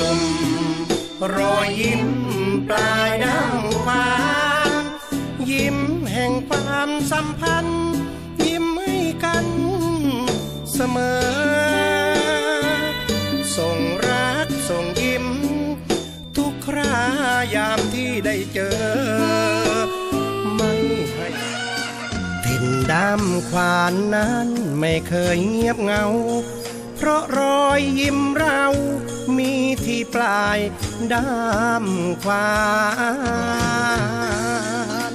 ลุ่มรอยยิ้มปลายน้ำหวายิ้มแห่งความสัมพันธ์ ยิ้มให้กันเสมอ ส่งรักส่งยิ้ม ทุกครายามที่ได้เจอ ไม่ให้ถิ่นดำควานนั้นไม่เคยเงียบเงา เพราะรอยยิ้มเรา มีที่ปลายดำควาน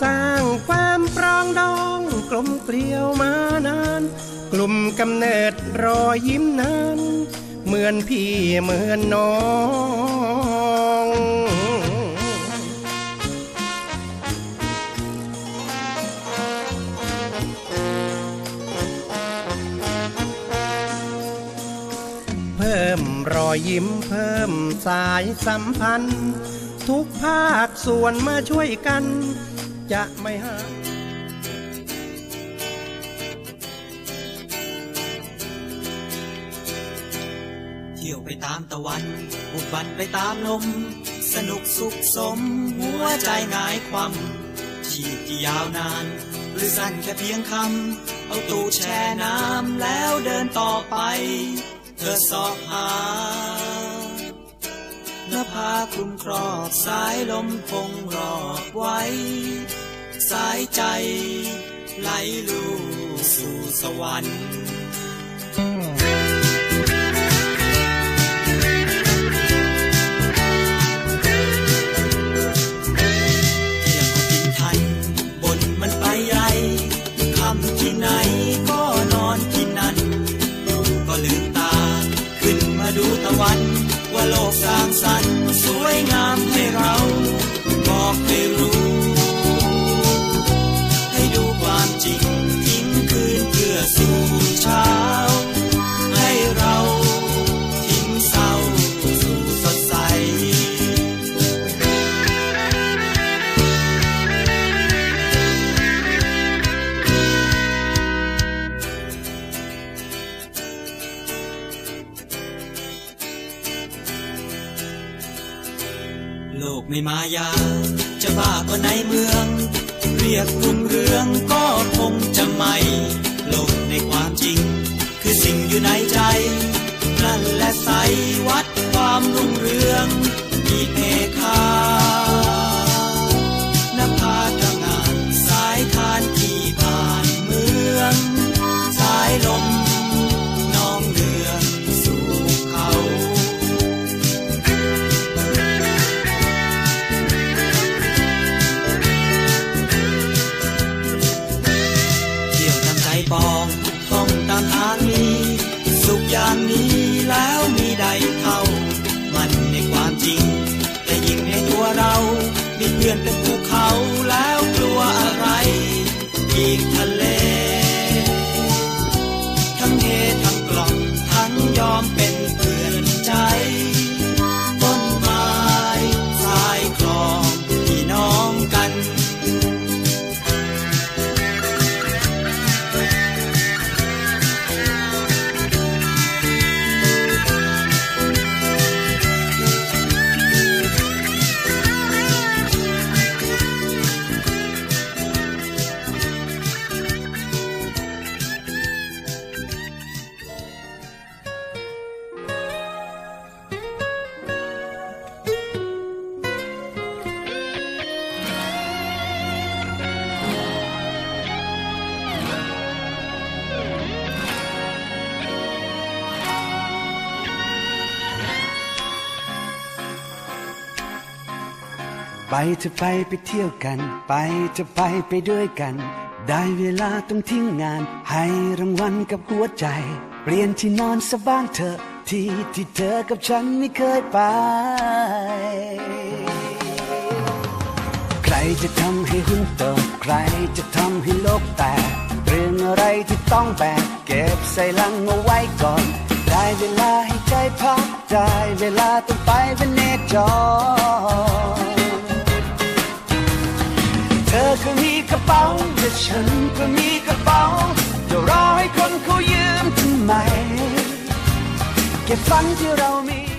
สร้างความปรองดองกลมเกลียวมานาน กลุ่มกำเนิดรอยยิ้มนั้น เหมือนพี่เหมือนน้อง พิ่มรอยยิ้มเพิ่มสายสัมพันธ์ ทุกภาคส่วนมาช่วยกัน จะไม่ห่างเที่ยวไปตามตะวัน บุกบันไปตามลม สนุกสุขสม หัวใจงายความชีพที่ยาวนาน หรือสั้นแค่เพียงคำ เอาตู้แช่น้ำแล้วเดินต่อไป เธอสอบหาหน้าผาคลุมครอบสายลมพงรอบไว้ สายใจไหลลูสู่สวรรค์ ไม่มายา จะบ้าก็ในเมือง เรียกรุ่งเรืองก็คงจะไม่ลงในความจริง คือสิ่งอยู่ในใจ นั่นแหละใสวัดความรุ่งเรืองมีเพคา เขาแล้วกลัวอะไร อีกทะเล ไปจะไปไปเที่ยวกัน ไปจะไปไปด้วยกัน ได้เวลาต้องทิ้งงาน ให้รางวัลกับหัวใจ เปลี่ยนที่นอนสบ้างเถอะที่ที่เธอกับฉันไม่เคยไป ใครจะทำให้หุ้นโตใครจะทำให้โลกแตกเรื่องอะไรที่ต้องแบกเก็บใส่ลังเอาไว้ก่อน ได้เวลาให้ใจพัก ได้เวลาต้องไปเป็นเนจร เธอก็มีกระเป๋าและฉันก็มีกระเป๋าจะรอให้คนเขายืมทำไม เก็บฝันที่เรามี